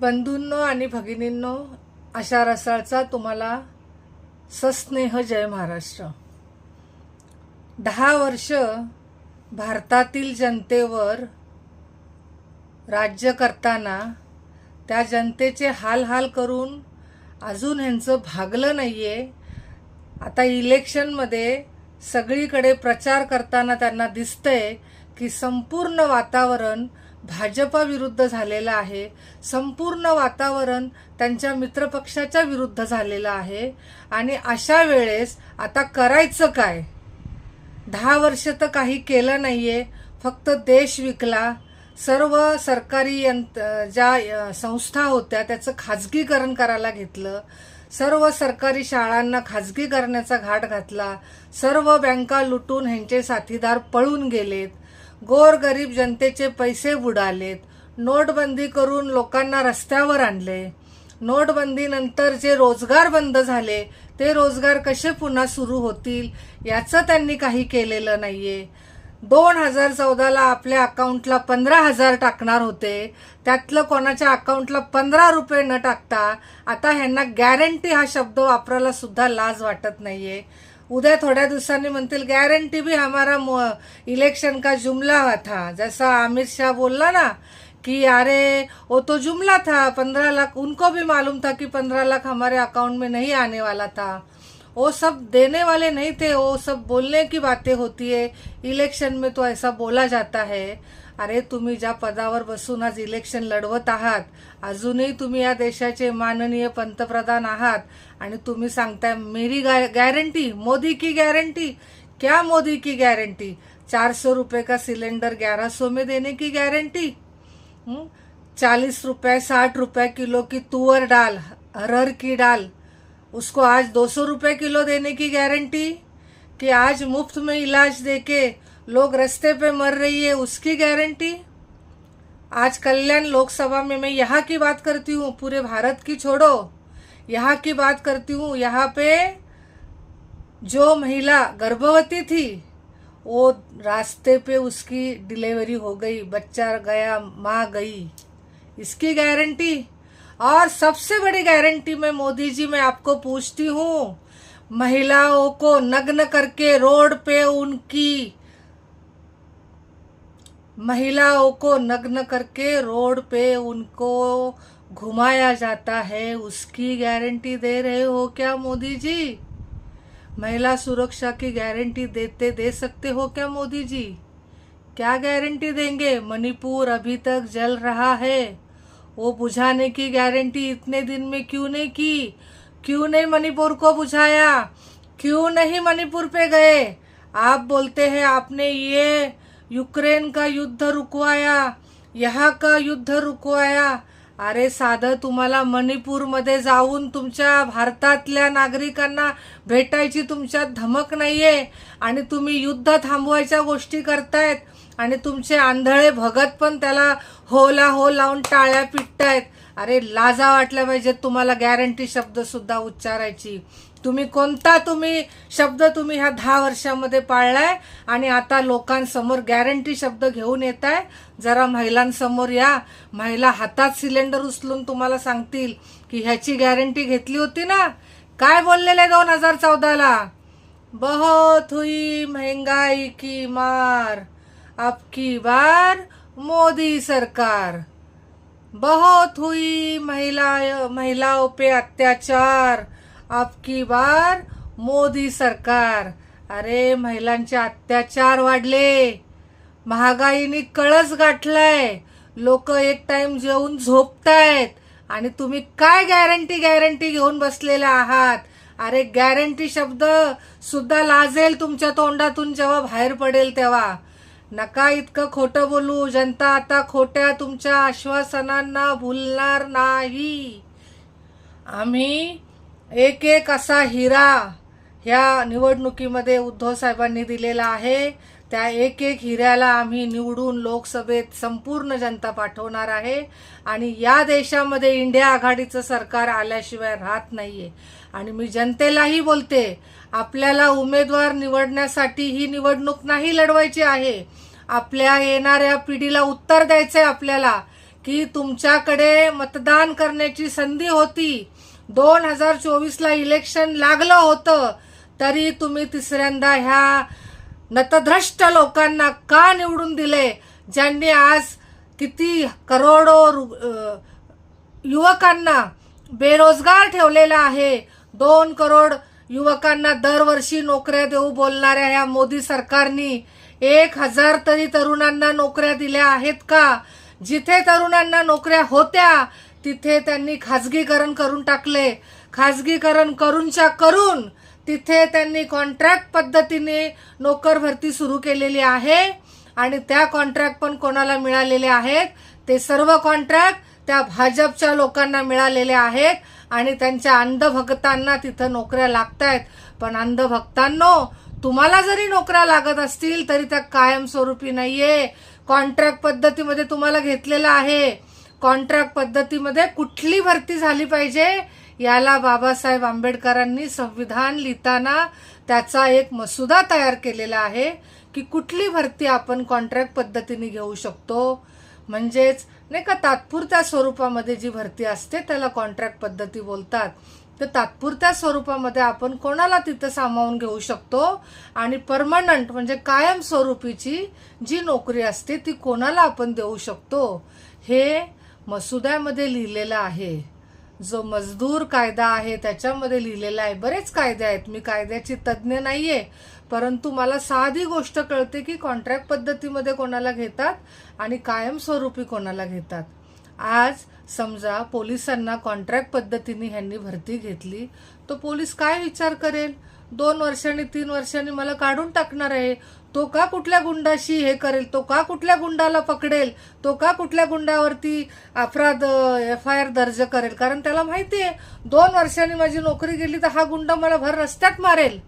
बंधूंनो आणि भगिनींनो अशा रसाळचा तुम्हाला सस्नेह जय महाराष्ट्र. दहा वर्ष भारतातील जनतेवर राज्य करताना त्या जनतेचे हाल हाल करून अजून ह्यांचं भागलं नाही आहे आता इलेक्शनमध्ये सगळीकडे प्रचार करताना त्यांना दिसतंय की संपूर्ण वातावरण भाजपा विरुद्ध झालेलं आहे. संपूर्ण वातावरण त्यांच्या मित्रपक्षाच्या विरुद्ध झालेलं आहे. आणि अशा वेळेस आता करायचं काय? दहा वर्ष तर काही केलं नाही आहे फक्त देश विकला. सर्व सरकारी यंत ज्या संस्था होत्या त्याचं खाजगीकरण करायला घेतलं. सर्व सरकारी शाळांना खाजगी करण्याचा घाट घातला. सर्व बँका लुटून ह्यांचे साथीदार पळून गेलेत. गोरगरीब जनतेचे पैसे बुडालेत. नोटबंदी करून लोकांना रस्त्यावर आणले. नोटबंदीनंतर जे रोजगार बंद झाले ते रोजगार कसे पुन्हा सुरू होतील याचं त्यांनी काही केलेलं नाहीये. दोन हजार चौदाला आपल्या अकाउंटला पंधरा हजार टाकणार होते. त्यातलं कोणाच्या अकाउंटला पंधरा रुपये न टाकता आता ह्यांना गॅरंटी हा शब्द वापरायला सुद्धा लाज वाटत नाहीये. उद्या थोड्या दिवसांनी म्हणतील गॅरंटी भी हमारा इलेक्शन का जुमला था। जैसा अमित शाह बोलला ना, कि अरे, वो तो जुमला था, पंद्रह लाख, उनको भी मालूम था कि पंद्रह लाख हमारे अकाउंट में नहीं आने वाला था। वो सब देने वाले नहीं थे, वो सब बोलने की बातें होती है। इलेक्शन में तो ऐसा बोला जाता है। अरे तुम्ही ज्या पदावर बसून आज इलेक्शन लढवत आहात अजूनही तुम्ही या देशाचे माननीय पंतप्रधान आहात आणि तुम्ही सांगताय मेरी गॅरंटी मोदी की गॅरंटी क्या मोदी की गॅरंटी चार सौ रुपये का सिलेंडर ग्यारह सौ में देने की गारंटी चालीस रुपये साठ रुपये किलो की तुअर डाल अरहर की डाल उसको आज दो सौ रुपये किलो देने की गारंटी कि आज मुफ्त में इलाज देके लोग रास्ते पे मर रही है, उसकी गारंटी आज कल्याण लोकसभा में मैं यहाँ की बात करती हूँ, पूरे भारत की छोड़ो। यहाँ की बात करती हूँ, यहाँ पे जो महिला गर्भवती थी, वो रास्ते पे उसकी डिलीवरी हो गई, बच्चा गया, माँ गई। इसकी गारंटी और सबसे बड़ी गारंटी मैं मोदी जी, मैं आपको पूछती हूँ, महिलाओं को नग्न करके रोड पे उनकी महिलाओं को नग्न करके रोड पे उनको घुमाया जाता है, उसकी गारंटी दे रहे हो क्या मोदी जी? महिला सुरक्षा की गारंटी देते, दे सकते हो क्या मोदी जी? क्या गारंटी देंगे? मणिपुर अभी तक जल रहा है। वो बुझाने की गारंटी इतने दिन में क्यों नहीं की? क्यों नहीं मणिपुर को बुझाया? क्यों नहीं मणिपुर पे गए? आप बोलते हैं आपने ये यूक्रेन का युद्ध रुकवाया? यहा का युद्ध रुकवाया? अरे साधं तुम्हाला मणिपूरमध्ये जाऊन तुमच्या भारतातल्या नागरिकांना भेटायची तुमच्यात धमक नाही आहे आणि तुम्ही युद्ध थांबवायच्या गोष्टी करतायत. आणि तुमचे आंधळे भगत पण त्याला होला हो लावून टाळ्या पिटतायत. अरे लाजा वाटल्या पाहिजेत तुम्हाला गॅरंटी शब्दसुद्धा उच्चारायची. तुम्ही कोणता तुम्ही शब्द तुम्ही ह्या दहा वर्षामध्ये पाळलाय? आणि आता लोकांसमोर गॅरंटी शब्द घेऊन येत आहे जरा महिलांसमोर या. महिला हातात सिलेंडर उचलून तुम्हाला सांगतील की ह्याची गॅरंटी घेतली होती ना? काय बोललेले दोन हजार चौदाला? बहुत हुई महंगाई की मार. अब की बार मोदी सरकार. बहुत हुई महिला महिलाओं पे अत्याचार. आपकी बार मोदी सरकार. अरे महिलांचे अत्याचार वाढले. महागाईने कळस गाठलाय. लोक एक टाइम जेवून झोपतायत. आणि तुम्ही काय गॅरंटी गॅरंटी घेऊन बसलेला आहात? अरे गॅरंटी शब्द सुद्धा लाजेल तुमच्या तोंडातून जेव्हा बाहेर पडेल तेव्हा. नका इतकं खोटं बोलू. जनता आता खोट्या तुमच्या आश्वासनांना भुलणार नाही. आम्ही एक एक असा हिरा ह्या निवडणुकीमध्ये उद्धव साहेबांनी दिलेला आहे. त्या एक एक हिऱ्याला आम्ही निवडून लोकसभेत संपूर्ण जनता पाठवणार आहे. आणि या देशामध्ये इंडिया आघाडीचं सरकार आल्याशिवाय राहत नाहीये. आणि मी जनतेलाही बोलते आपल्याला उमेदवार निवडण्यासाठी ही निवडणूक नाही लढवायची आहे. आपल्या येणाऱ्या पिढीला उत्तर द्यायचं आहे आपल्याला की तुमच्याकडे मतदान करण्याची संधी होती. दोन हजार चोवीसला इलेक्शन लागलं होतं. तरी तुम्ही तिसऱ्यांदा ह्या नतद्रष्ट लोकांना का निवडून दिले? ज्यांनी आज किती करोडो रु- युवकांना बेरोजगार ठेवलेला आहे. दोन करोड युवकांना दरवर्षी नोकऱ्या देऊ बोलणाऱ्या ह्या मोदी सरकारनी एक हजार तरी तरुणांना नोकऱ्या दिल्या आहेत का? जिथे तरुणांना नोकऱ्या होत्या तिथे त्यांनी खाजगीकरण करून टाकले. खाजगीकरण करूनच्या करून तिथे त्यांनी कॉन्ट्रॅक्ट पद्धतीने नोकर भरती सुरू केलेली आहे. आणि त्या कॉन्ट्रॅक्ट पण कोणाला मिळालेले आहेत? ते सर्व कॉन्ट्रॅक्ट त्या भाजपच्या लोकांना मिळालेले आहेत. आणि त्यांच्या अंधभक्तांना तिथं नोकऱ्या लागत आहेत पण अंधभक्तांनो तुम्हाला जरी नोकऱ्या लागत असतील तरी त्या कायमस्वरूपी नाहीये. कॉन्ट्रॅक्ट पद्धतीमध्ये तुम्हाला घेतलेलं आहे. कॉन्ट्रॅक्ट पद्धतीमध्ये कुठली भरती झाली पाहिजे याला बाबासाहेब आंबेडकरांनी संविधान लिहिताना त्याचा एक मसुदा तयार केलेला आहे की कुठली भरती आपण कॉन्ट्रॅक्ट पद्धतीने घेऊ शकतो. म्हणजेच नाही का तात्पुरत्या स्वरूपामध्ये जी भरती असते त्याला कॉन्ट्रॅक्ट पद्धती बोलतात. तर तात्पुरत्या स्वरूपामध्ये आपण कोणाला तिथं सामावून घेऊ शकतो आणि परमनंट म्हणजे कायमस्वरूपीची जी नोकरी असते ती कोणाला आपण देऊ शकतो? हे मसुद्यामध्ये लिहिलेलं आहे. जो मजदूर कायदा आहे त्याच्यामध्ये लिहिलेला आहे. बरेच कायदे आहेत. मी कायद्याची तज्ज्ञ नाही आहे परंतु मला साधी गोष्ट कळते की कॉन्ट्रॅक्ट पद्धतीमध्ये कोणाला घेतात आणि कायमस्वरूपी कोणाला घेतात. आज समजा पोलिसांना कॉन्ट्रॅक्ट पद्धतीने ह्यांनी भरती घेतली तो पोलीस काय विचार करेल? दोन वर्षांनी तीन वर्षांनी मला काढून टाकणार आहे. तो का कुठल्या गुंडाशी हे करेल? तो का कुठल्या गुंडाला पकडेल? तो का कुठल्या गुंडावरती अपराध एफ आय आर दर्ज करेल? कारण त्याला माहिती आहे दोन वर्षांनी माझी नोकरी गेली तर हा गुंड मला भर रस्त्यात मारेल.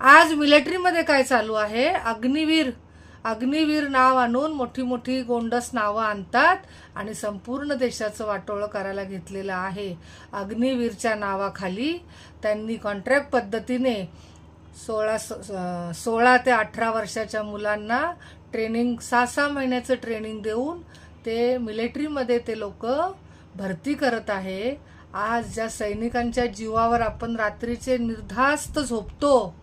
आज मिलिटरीमध्ये काय चालू आहे? अग्निवीर. अग्निवीर नाव आणून मोठी मोठी गोंडस नावं आणतात आणि संपूर्ण देशाचं वाटोळं करायला घेतलेलं आहे. अग्निवीरच्या नावाखाली त्यांनी कॉन्ट्रॅक्ट पद्धतीने सोळा स- सोळा ते अठरा वर्षाच्या मुलांना ट्रेनिंग सहा सहा महिन्याचं ट्रेनिंग देऊन ते मिलिटरीमध्ये ते लोक भरती करत आहे. आज ज्या सैनिकांच्या जीवावर आपण रात्रीचे निर्धास्त झोपतो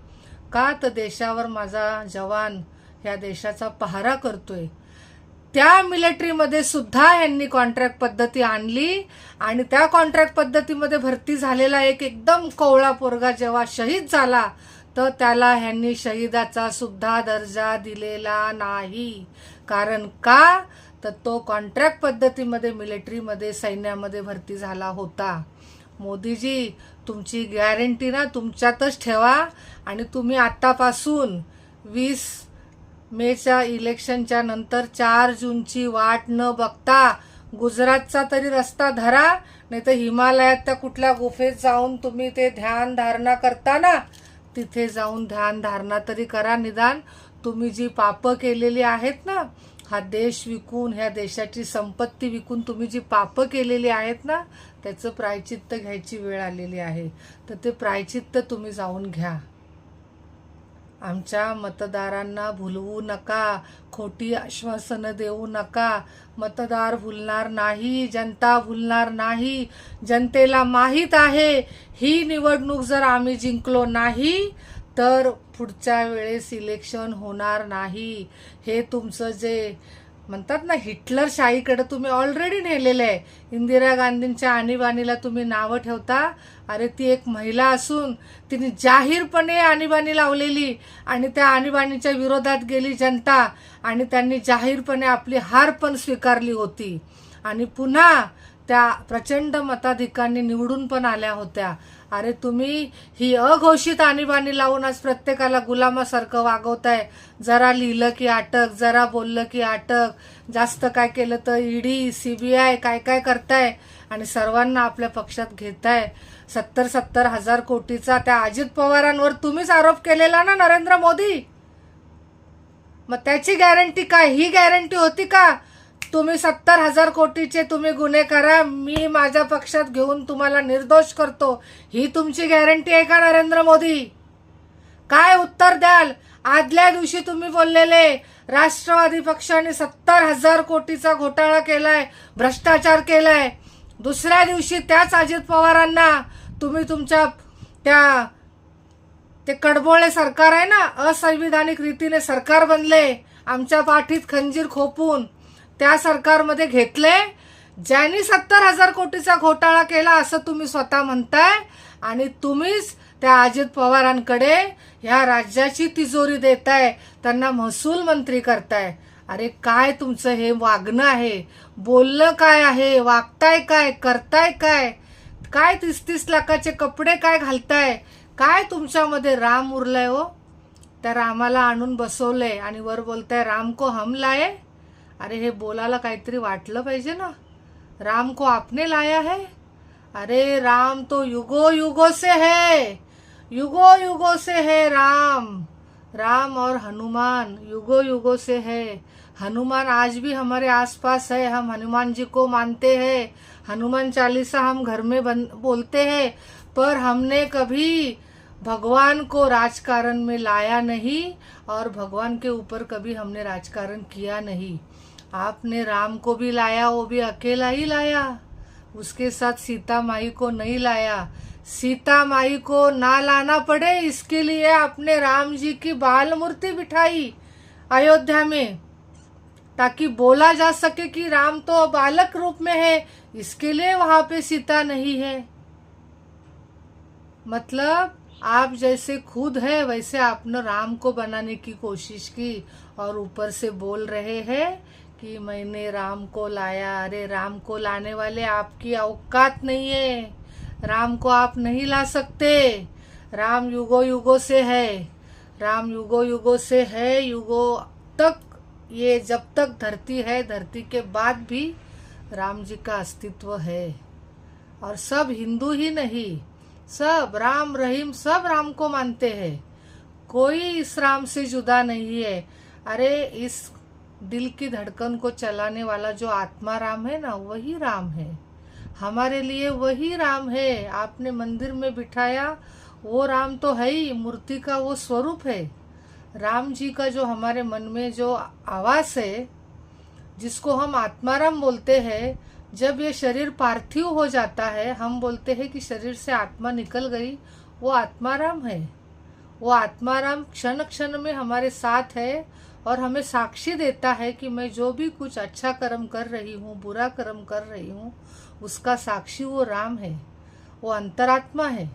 का तर देशावर माझा जवान ह्या देशाचा पहारा करतोय. त्या मिलिटरीमध्ये सुद्धा यांनी कॉन्ट्रॅक्ट पद्धती आणली आणि त्या कॉन्ट्रॅक्ट पद्धतीमध्ये भरती झालेला एक एकदम कोवळा पोरगा जेव्हा शहीद झाला तर त्याला ह्यांनी शहीदाचा सुद्धा दर्जा दिलेला नाही. कारण का? तर तो कॉन्ट्रॅक्ट पद्धतीमध्ये मिलिटरीमध्ये सैन्यामध्ये भरती झाला होता. मोदीजी तुमची गॅरंटी ना तुमच्यातच ठेवा आणि तुम्ही आत्तापासून वीस मेच्या इलेक्शनच्या नंतर चार जूनची वाट न बघता गुजरातचा तरी रस्ता धरा नाही तर हिमालयात त्या कुठल्या गुफेत जाऊन तुम्ही ते ध्यान धारणा करता ना तिथे जाऊन ध्यान धारणा तरी करा. निदान तुम्ही जी पापं केलेली आहेत ना हा देश विकून ह्या देशाची संपत्ती विकून तुम्ही जी पापं केलेली आहेत ना त्याचं प्रायचित्त घ्यायची वेळ आलेली आहे. तर ते प्रायचित्त तुम्ही जाऊन घ्या. आमच्या मतदारांना भुलवू नका खोटी आश्वासनं देऊ नका. मतदार भुलणार नाही जनता भुलणार नाही जनतेला माहीत आहे ही निवडणूक जर आम्ही जिंकलो नाही तर पुढच्या वेळेस इलेक्शन होणार नाही. हे तुमचं जे म्हणतात ना हिटलरशाहीकडे तुम्ही ऑलरेडी नेलेलं आहे. इंदिरा गांधींच्या आणीबाणीला तुम्ही नावं ठेवता. अरे ती एक महिला असून तिने जाहीरपणे आणीबाणी लावलेली आणि त्या आणीबाणीच्या विरोधात गेली जनता आणि त्यांनी जाहीरपणे आपली हार पण स्वीकारली होती. आणि पुन्हा त्या प्रचंड मताधिकांनी निवडून पण आल्या होत्या. अरे तुम्ही ही अघोषित आणीबाणी लावून आज प्रत्येकाला गुलामासारखं वागवताय. जरा लिहिलं की अटक जरा बोललं की अटक. जास्त काय केलं तर ईडी सीबीआय काय काय करताय? आणि सर्वांना आपल्या पक्षात घेताय. सत्तर सत्तर हजार कोटीचा त्या अजित पवारांवर तुम्हीच आरोप केलेला ना नरेंद्र मोदी? मग त्याची गॅरंटी काय? ही गॅरंटी होती का? तुम्ही सत्तर हजार कोटीचे तुम्ही गुन्हे करा मी माझ्या पक्षात घेऊन तुम्हाला निर्दोष करतो. ही तुमची गॅरंटी आहे का नरेंद्र मोदी? काय उत्तर द्याल? आदल्या दिवशी तुम्ही बोललेले राष्ट्रवादी पक्षाने सत्तर हजार कोटीचा घोटाळा केलाय भ्रष्टाचार केलाय. दुसऱ्या दिवशी त्याच अजित पवारांना तुम्ही तुमच्या त्या ते कडबोळे सरकार आहे ना असंविधानिक रीतीने सरकार बनले. आमच्या पाठीत खंजीर खोपून. त्या सरकारमध्ये घेतले ज्यांनी सत्तर हजार कोटीचा घोटाळा केला असं तुम्ही स्वतः म्हणताय आणि तुम्हीच त्या अजित पवारांकडे ह्या राज्याची तिजोरी देताय त्यांना महसूल मंत्री करताय. अरे काय तुमचं हे वागणं आहे? बोलणं काय आहे? वागताय काय? करताय काय? काय तीस तीस लाखाचे कपडे काय घालताय? काय तुमच्यामध्ये राम उरलाय हो? त्या रामाला आणून बसवलंय आणि वर बोलताय राम को हमलाय अरे, हे बोलायला काहीतरी वाटलं पाहिजे ना. राम को आपने लाया है? अरे, राम तो युगो युगो से है. युगो युगो से है राम. राम और हनुमान युगो युगो से है. हनुमान आज भी हमारे आसपास है. हम हनुमान जी को मानते हैं. हनुमान चालीसा हम घर में बन, बोलते हैं, पर हमने कभी भगवान को राजकारण में लाया नहीं और भगवान के ऊपर कभी हमने राजकारण किया नहीं। आपने राम को भी लाया, वो भी अकेला ही लाया। उसके साथ सीता माई को नहीं लाया। सीता माई को ना लाना पड़े, इसके लिए आपने राम जी की बाल मूर्ति बिठाई अयोध्या में, ताकि बोला जा सके कि राम तो बालक रूप में है, इसके लिए वहाँ पे सीता नहीं है। मतलब आप जैसे खुद है, वैसे आपने राम को बनाने की कोशिश की और ऊपर से बोल रहे हैं कि मैंने राम को लाया। अरे, राम को लाने वाले आपकी औकात नहीं है। राम को आप नहीं ला सकते। राम युगो युगो से है। राम युगो युगो से है। युगो तक, ये जब तक धरती है, धरती के बाद भी राम जी का अस्तित्व है। और सब हिंदू ही नहीं, सब राम रहीम सब राम को मानते हैं। कोई इस राम से जुदा नहीं है। अरे, इस दिल की धड़कन को चलाने वाला जो आत्मा राम है ना, वही राम है। हमारे लिए वही राम है। आपने मंदिर में बिठाया, वो राम तो है ही, मूर्ति का वो स्वरूप है। राम जी का जो हमारे मन में जो आवास है, जिसको हम आत्माराम बोलते हैं, जब ये शरीर पार्थिव हो जाता है, हम बोलते हैं कि शरीर से आत्मा निकल गई, वो आत्माराम है। वो आत्माराम क्षण क्षण में हमारे साथ है और हमें साक्षी देता है कि मैं जो भी कुछ अच्छा कर्म कर रही हूँ, बुरा कर्म कर रही हूँ, उसका साक्षी वो राम है, वो अंतरात्मा है।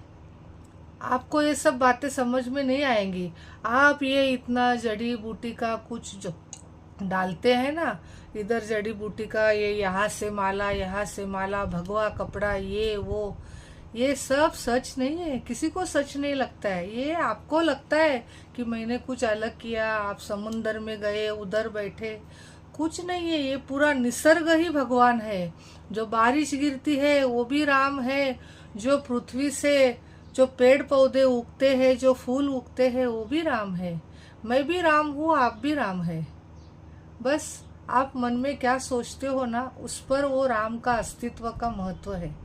आपको ये सब बातें समझ में नहीं आएँगी। आप ये इतना जड़ी बूटी का कुछ जो डालते हैं ना, इधर जड़ी बूटी का ये यहाँ से माला, यहाँ से माला, भगवा, कपड़ा, ये, वो ये सब सच नहीं है, किसी को सच नहीं लगता है। ये आपको लगता है कि मैंने कुछ अलग किया, आप समुंदर में गए, उधर बैठे। कुछ नहीं है, ये पूरा निसर्ग ही भगवान है। जो बारिश गिरती है, वो भी राम है। जो पृथ्वी से जो पेड़ पौधे उगते हैं, जो फूल उगते हैं, वो भी राम है। मैं भी राम हूँ, आप भी राम है। बस आप मन में क्या सोचते हो ना, उस पर वो राम का अस्तित्व का महत्व है।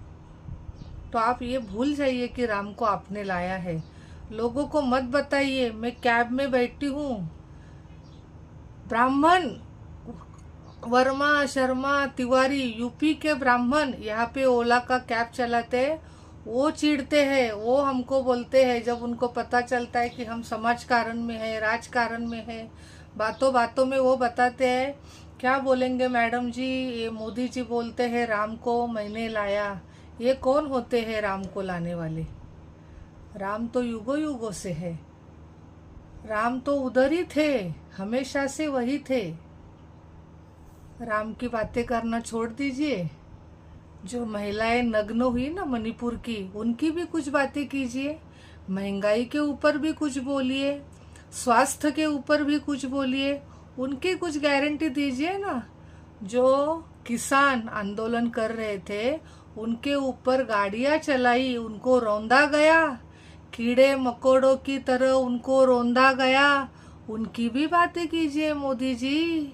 तो आप ये भूल जाइए कि राम को आपने लाया है। लोगों को मत बताइए, मैं कैब में बैठी हूँ। ब्राह्मण, वर्मा, शर्मा, तिवारी, यूपी के ब्राह्मण, यहाँ पे ओला का कैब चलाते हैं, वो चिढ़ते हैं, वो हमको बोलते हैं, जब उनको पता चलता है कि हम समाज कारण में है, राजकारण में है, बातों बातों में वो बताते हैं, क्या बोलेंगे मैडम जी? ये मोदी जी बोलते हैं, राम को मैंने लाया। ये कौन होते हैं राम को लाने वाले? राम तो युगो युगो से है। राम तो उधर ही थे, हमेशा से वही थे। राम की बातें करना छोड़ दीजिए। जो महिलाएँ नग्न हुई ना मणिपुर की, उनकी भी कुछ बातें कीजिए। महँगाई के ऊपर भी कुछ बोलिए, स्वास्थ्य के ऊपर भी कुछ बोलिए, उनकी कुछ गारंटी दीजिए ना। जो किसान आंदोलन कर रहे थे उनके ऊपर गाड़ियाँ चलाई, उनको रौंदा गया। कीड़े मकोड़ों की तरह उनको रौंदा गया। उनकी भी बातें कीजिए मोदी जी।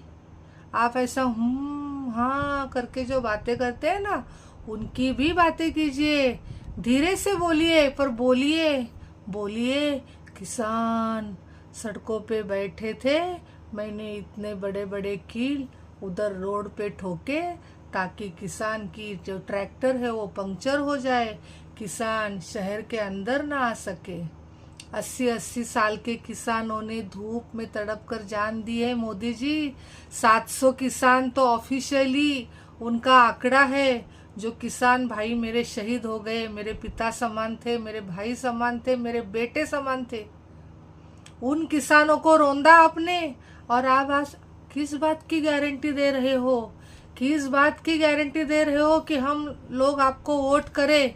आप ऐसा हम्म हाँ करके जो बातें करते हैं ना, उनकी भी बातें कीजिए। धीरे से बोलिए, पर बोलिए बोलिए, किसान, सड़कों पे बैठे थे, मैंने इतने बड़े बड़े कील उधर रोड पे ठोके ताकि किसान की जो ट्रैक्टर है वो पंक्चर हो जाए, किसान शहर के अंदर ना आ सके। अस्सी अस्सी साल के किसानों ने धूप में तड़प कर जान दी है मोदी जी। 700 किसान तो ऑफिशियली उनका आंकड़ा है, जो किसान भाई मेरे शहीद हो गए, मेरे पिता समान थे, मेरे भाई समान थे, मेरे बेटे समान थे। उन किसानों को रोंदा आपने? और आप आज किस बात की गारंटी दे रहे हो? किस बात की गारंटी दे रहे हो कि हम लोग आपको वोट करें।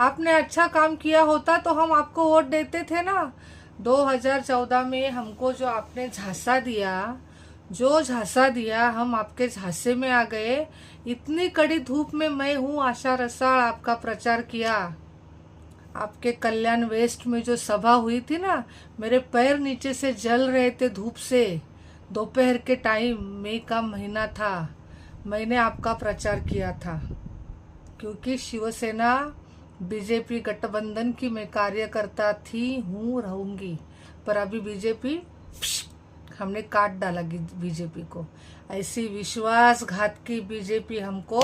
आपने अच्छा काम किया होता तो हम आपको वोट देते थे ना। 2014 में हमको जो आपने झांसा दिया, जो झांसा दिया, हम आपके झांसे में आ गए। इतनी कड़ी धूप में मैं हूँ, आशा रसाल, आपका प्रचार किया। आपके कल्याण वेस्ट में जो सभा हुई थी ना, मेरे पैर नीचे से जल रहे थे धूप से। दोपहर के टाइम, मई का महीना था। मैंने आपका प्रचार किया था, क्योंकि शिवसेना बीजेपी गठबंधन की मैं कार्यकर्ता थी, हूँ, रहूँगी। पर अभी बीजेपी हमने काट डाला बीजेपी को। ऐसी विश्वासघात की बीजेपी हमको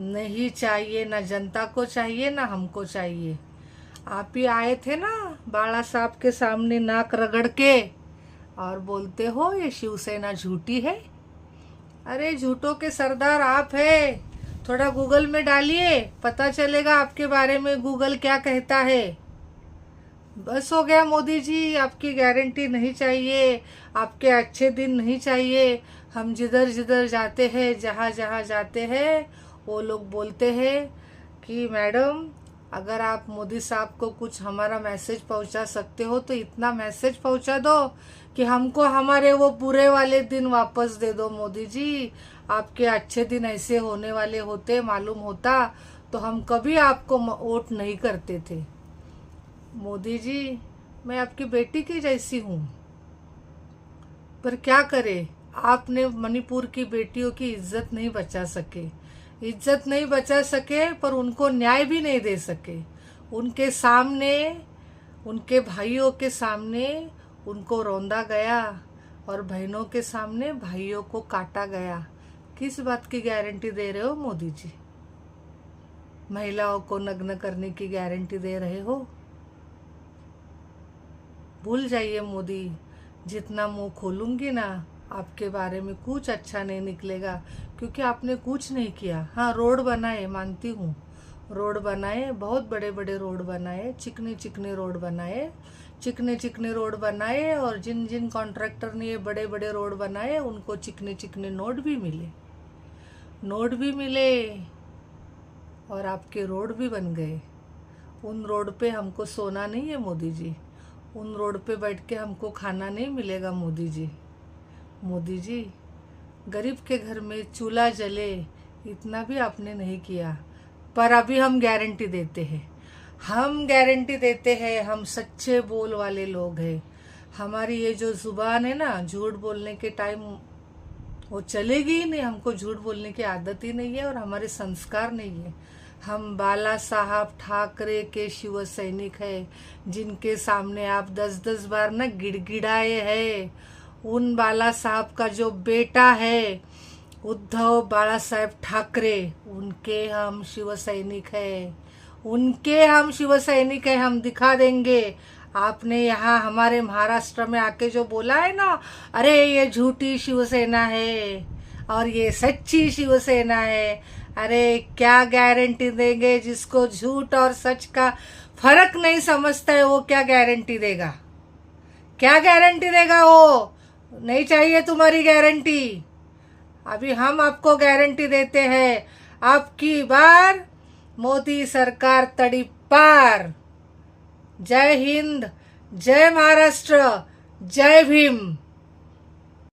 नहीं चाहिए, ना जनता को चाहिए, ना हमको चाहिए। आप ही आए थे ना बाला साहब के सामने नाक रगड़ के, और बोलते हो, ये शिवसेना झूठी है अरे झूठों के सरदार आप है। थोड़ा गूगल में डालिए, पता चलेगा आपके बारे में गूगल क्या कहता है। बस हो गया मोदी जी, आपकी गारंटी नहीं चाहिए, आपके अच्छे दिन नहीं चाहिए। हम जिधर जिधर जाते हैं, जहाँ जहाँ जाते हैं, वो लोग बोलते हैं कि, मैडम, अगर आप मोदी साहब को कुछ हमारा मैसेज पहुँचा सकते हो तो इतना मैसेज पहुँचा दो। कि हमको हमारे वो बुरे वाले दिन वापस दे दो मोदी जी। आपके अच्छे दिन ऐसे होने वाले होते, मालूम होता तो हम कभी आपको वोट नहीं करते थे। मोदी जी, मैं आपकी बेटी की जैसी हूँ। पर क्या करे, आपने मणिपुर की बेटियों की इज़्ज़त नहीं बचा सके। इज़्ज़त नहीं बचा सके, पर उनको न्याय भी नहीं दे सके। उनके सामने, उनके भाइयों के सामने उनको रौंदा गया और बहनों के सामने भाइयों को काटा गया। किस बात की गारंटी दे रहे हो मोदी जी? महिलाओं को नग्न करने की गारंटी दे रहे हो? भूल जाइए मोदी, जितना मुँह खोलूँगी ना, आपके बारे में कुछ अच्छा नहीं निकलेगा, क्योंकि आपने कुछ नहीं किया। हाँ रोड बनाए, मानती हूँ। रोड बनाए, बहुत बड़े बड़े रोड बनाए चिकने चिकने रोड बनाए चिकने चिकने रोड बनाए और जिन जिन कॉन्ट्रैक्टर ने ये बड़े बड़े रोड बनाए, उनको चिकने चिकने नोट भी मिले। नोट भी मिले और आपके रोड भी बन गए। उन रोड पे हमको सोना नहीं है मोदी जी। उन रोड पे बैठ के हमको खाना नहीं मिलेगा मोदी जी। मोदी जी, गरीब के घर में चूल्हा जले, इतना भी आपने नहीं किया, पर अभी हम गारंटी देते हैं। हम गारंटी देते हैं, हम सच्चे बोल वाले लोग हैं। हमारी ये जो ज़ुबान है ना, झूठ बोलने के टाइम वो चलेगी ही नहीं। हमको झूठ बोलने की आदत ही नहीं है और हमारे संस्कार नहीं है। हम बाला साहब ठाकरे के शिव सैनिक है, जिनके सामने आप दस दस बार ना गिड़गिड़ाए हैं। उन बाला साहब का जो बेटा है, उद्धव बाला साहेब ठाकरे, उनके हम शिव सैनिक है। उनके हम शिव सैनिक है, हम दिखा देंगे। आपने यहाँ हमारे महाराष्ट्र में आके जो बोला है ना, अरे ये झूठी शिवसेना है और ये सच्ची शिवसेना है। अरे क्या गारंटी देंगे जिसको झूठ और सच का फ़र्क नहीं समझता है, वो क्या गारंटी देगा? क्या गारंटी देगा वो? नहीं चाहिए तुम्हारी गारंटी अभी हम आपको गारंटी देते हैं। आपकी बार मोदी सरकार तड़ी पार। जय हिंद जय महाराष्ट्र जय भीम।